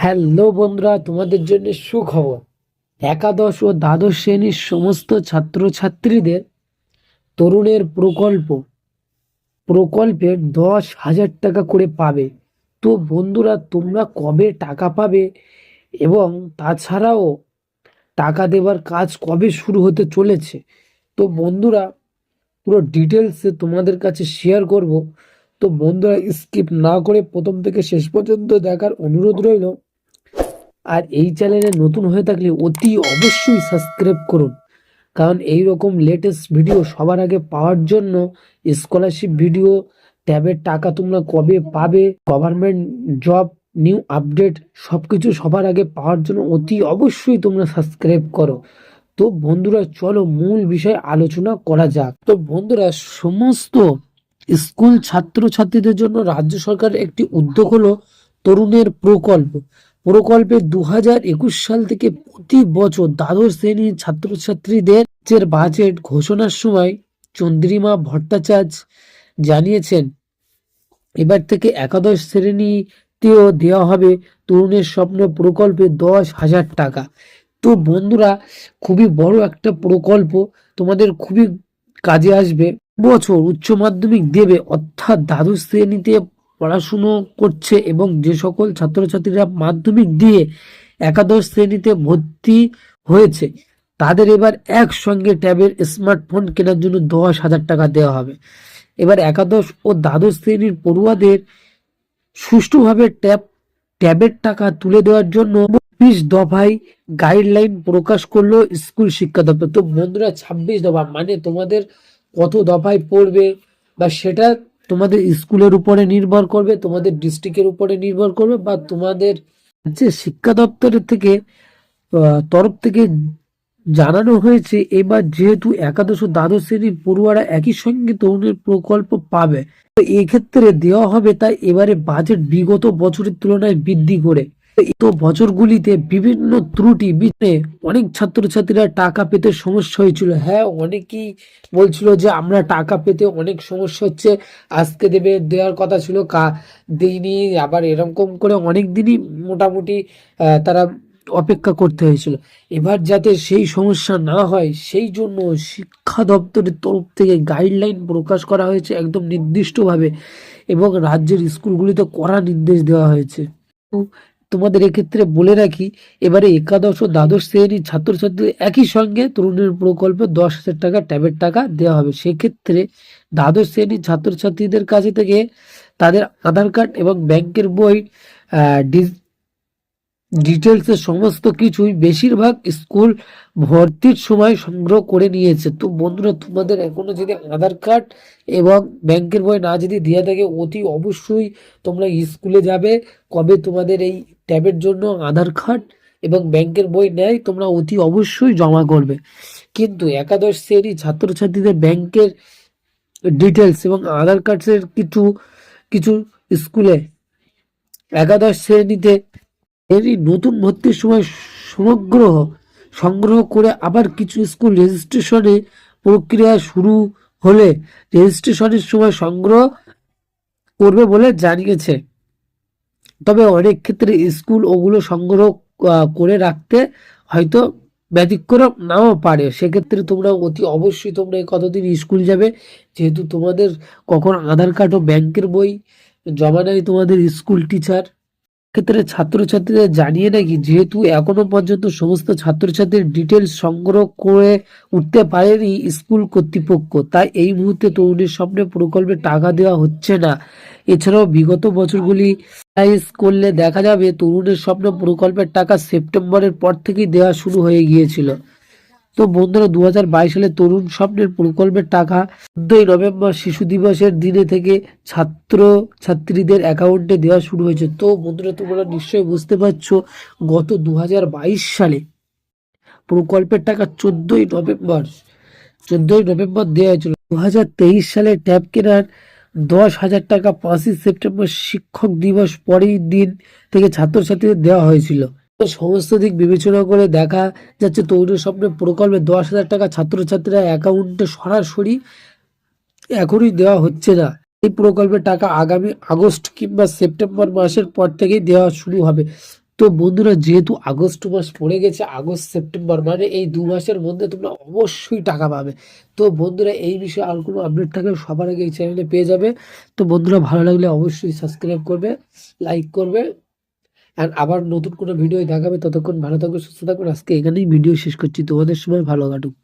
Hello বন্ধুরা, তোমাদের জন্য সুখবর। একাদশ ও দ্বাদশ শ্রেণির সমস্ত ছাত্রছাত্রীদের তরুণের প্রকল্প। প্রকল্পে দশ হাজার টাকা করে পাবে। তো বন্ধুরা, তোমরা কবে টাকা পাবে এবং তাছাড়াও টাকা দেওয়ার কাজ কবে শুরু হতে চলেছে? তো বন্ধুরা, পুরো ডিটেলসে তোমাদের কাছে শেয়ার করব। তো বন্ধুরা, স্কিপ না করে প্রথম থেকে শেষ পর্যন্ত দেখার অনুরোধ রইল। আর এই চ্যানেলে নতুন হয়ে থাকলে অতি অবশ্যই সাবস্ক্রাইব করুন। কারণ এই রকম লেটেস্ট ভিডিও সবার আগে পাওয়ার জন্য স্কলারশিপ ভিডিও ট্যাবের টাকা তোমরা কবে পাবে গভর্নমেন্ট জব নিউ আপডেট সব কিছু সবার আগে পাওয়ার জন্য অতি অবশ্যই তোমরা সাবস্ক্রাইব করো। তো বন্ধুরা, চলো মূল বিষয়ে আলোচনা করা যাক। তো বন্ধুরা, সমস্ত স্কুল ছাত্রছাত্রীদের জন্য রাজ্য সরকারের একটি উদ্যোগ হলো তরুণের প্রকল্প। প্রকল্পে দু হাজার একুশ সাল থেকে প্রতি বছর দ্বাদশ শ্রেণির ছাত্রছাত্রীদের বাজেট ঘোষণার সময় চন্দ্রিমা ভট্টাচার্য জানিয়েছেন, এবার থেকে একাদশ শ্রেণীতেও দেওয়া হবে তরুণের স্বপ্ন প্রকল্পে দশ হাজার টাকা। তো বন্ধুরা, খুবই বড় একটা প্রকল্প, তোমাদের খুবই কাজে আসবে। বছর উচ্চ মাধ্যমিক দেবে, অর্থাৎ দ্বাদশ শ্রেণীতে পড়াশুনো করছে এবং যে সকল ছাত্রছাত্রীরা মাধ্যমিক দিয়ে একাদশ শ্রেণীতে ভর্তি হয়েছে, তাদের এবার একসঙ্গে ট্যাবের স্মার্টফোন কেনার জন্য দশ হাজার টাকা দেওয়া হবে। এবার একাদশ ও দ্বাদশ শ্রেণির পড়ুয়াদের সুষ্ঠুভাবে ট্যাব, ট্যাবের টাকা তুলে দেওয়ার জন্য বিশ দফায় গাইডলাইন প্রকাশ করল স্কুল শিক্ষা দপ্তর। তো বন্ধুরা, ছাব্বিশ দফা মানে তোমাদের কত দফায় পড়বে বা সেটা তোমাদের স্কুলের উপরে নির্ভর করবে, তোমাদের ডিস্ট্রিক্টের উপরে নির্ভর করবে বা তোমাদের যে শিক্ষা দপ্তরের থেকে তরফ থেকে জানানো হয়েছে, এবার যেহেতু একাদশ দ্বাদশ শ্রেণির পড়ুয়ারা একই সঙ্গে তরুণের প্রকল্প পাবে, তো এক্ষেত্রে দেওয়া হবে, তাই এবারে বাজেট বিগত বছরের তুলনায় বৃদ্ধি করে। তো বছরগুলিতে বিভিন্ন ত্রুটি বিঘ্নে অনেক ছাত্রছাত্রীরা টাকা পেতে সমস্যা হয়েছিল। হ্যাঁ অনেকেই বলছিল যে আমরা টাকা পেতে অনেক সমস্যা হচ্ছে, আজকে দেবে দেওয়ার কথা ছিল, কা দিইনি। আবার এরকম করে অনেক দিনই মোটামুটি তারা অপেক্ষা করতে হয়েছিল। এবার যাতে সেই সমস্যা না হয়, সেই জন্য শিক্ষা দপ্তরের তরফ থেকে গাইডলাইন প্রকাশ করা হয়েছে একদম নির্দিষ্টভাবে এবং রাজ্যের স্কুলগুলিতে কড়া নির্দেশ দেওয়া হয়েছে। তোমাদের এক্ষেত্রে বলে রাখি, এবারে একাদশ ও দ্বাদশ শ্রেণির ছাত্রছাত্রীদের একই সঙ্গে তরুণের প্রকল্পে দশ হাজার টাকা ট্যাবের টাকা দেওয়া হবে। সেক্ষেত্রে দ্বাদশ শ্রেণির ছাত্রছাত্রীদের কাছে থেকে তাদের আধার কার্ড এবং ব্যাংকের বই ডিটেলসের সমস্ত কিছুই বেশিরভাগ স্কুল ভর্তির সময় সংগ্রহ করে নিয়েছে। তো বন্ধুরা, তোমাদের এখনও যদি আধার কার্ড এবং ব্যাংকের বই না যদি দেওয়া থাকে, অতি অবশ্যই তোমরা স্কুলে যাবে। কবে তোমাদের এই ট্যাবের জন্য আধার কার্ড এবং ব্যাংকের বই নেয়, তোমরা অতি অবশ্যই জমা করবে। কিন্তু একাদশ শ্রেণি ছাত্রছাত্রীদের ব্যাংকের ডিটেলস এবং আধার কার্ডের কিছু কিছু স্কুলে একাদশ শ্রেণীতে এরই নতুন ভর্তির সময় সমগ্র সংগ্রহ করে আবার কিছু স্কুল রেজিস্ট্রেশনে প্রক্রিয়া শুরু হলে রেজিস্ট্রেশনের সময় সংগ্রহ করবে বলে জানিয়েছে। তবে অনেক ক্ষেত্রে স্কুল ওগুলো সংগ্রহ করে রাখতে হয়তো ব্যতিক্রম নাও পারে। সেক্ষেত্রে তোমরা অতি অবশ্যই তোমরা কতদিন স্কুল যাবে, যেহেতু তোমাদের কখন আধার কার্ড ও ব্যাংকের বই জমা নেয় তোমাদের স্কুল টিচার। ক্ষেত্রে ছাত্রছাত্রীদের জানিয়ে নাকি যেহেতু এখনও পর্যন্ত সমস্ত ছাত্রছাত্রীর ডিটেলস সংগ্রহ করে উঠতে পারেনি স্কুল কর্তৃপক্ষ, তাই এই মুহূর্তে তরুণের স্বপ্নে প্রকল্পে টাকা দেওয়া হচ্ছে না। এছাড়াও বিগত বছরগুলি করলে দেখা যাবে তরুণের স্বপ্ন প্রকল্পের টাকা সেপ্টেম্বরের পর থেকেই দেওয়া শুরু হয়ে গিয়েছিল। তো বন্ধুরা দু হাজার বাইশ সালে তরুণ স্বপ্নের প্রকল্পের টাকা চোদ্দই নভেম্বর শিশু দিবসের দিনে থেকে ছাত্র ছাত্রীদের অ্যাকাউন্টে দেওয়া শুরু হয়েছে। তো বন্ধুরা, তোমরা নিশ্চয়ই বুঝতে পারছ, গত দু হাজার বাইশ সালে প্রকল্পের টাকা চোদ্দই নভেম্বর চোদ্দই নভেম্বর দেওয়া হয়েছিল। দু হাজার তেইশ সালে ট্যাব কেনার দশ হাজার টাকা পাঁচই সেপ্টেম্বর শিক্ষক দিবস পরের দিন থেকে ছাত্রছাত্রীদের দেওয়া হয়েছিল। সমস্ত দিক বিবেচনা করে দেখা যাচ্ছে তরুণ স্বপ্ন প্রকল্পে দশ হাজার টাকা ছাত্রছাত্রীরা অ্যাকাউন্টে সরাসরি এখনই দেওয়া হচ্ছে না। এই প্রকল্পের টাকা আগামী আগস্ট কিংবা সেপ্টেম্বর মাসের পর থেকেই দেওয়া শুরু হবে। তো বন্ধুরা, যেহেতু আগস্ট মাস পড়ে গেছে, আগস্ট, সেপ্টেম্বর মানে এই দু মাসের মধ্যে তোমরা অবশ্যই টাকা পাবে। তো বন্ধুরা, এই বিষয়ে আর কোনো আপডেট থাকলে সবার আগে এই চ্যানেলে পেয়ে যাবে। তো বন্ধুরা, ভালো লাগলে অবশ্যই সাবস্ক্রাইব করবে লাইক করবে। আর আবার নতুন কোনো ভিডিও দেখাবে, ততক্ষণ ভালো থাকবে সুস্থ থাকবেন আজকে এখানেই ভিডিও শেষ করছি। তোমাদের সময় ভালো কাটুক।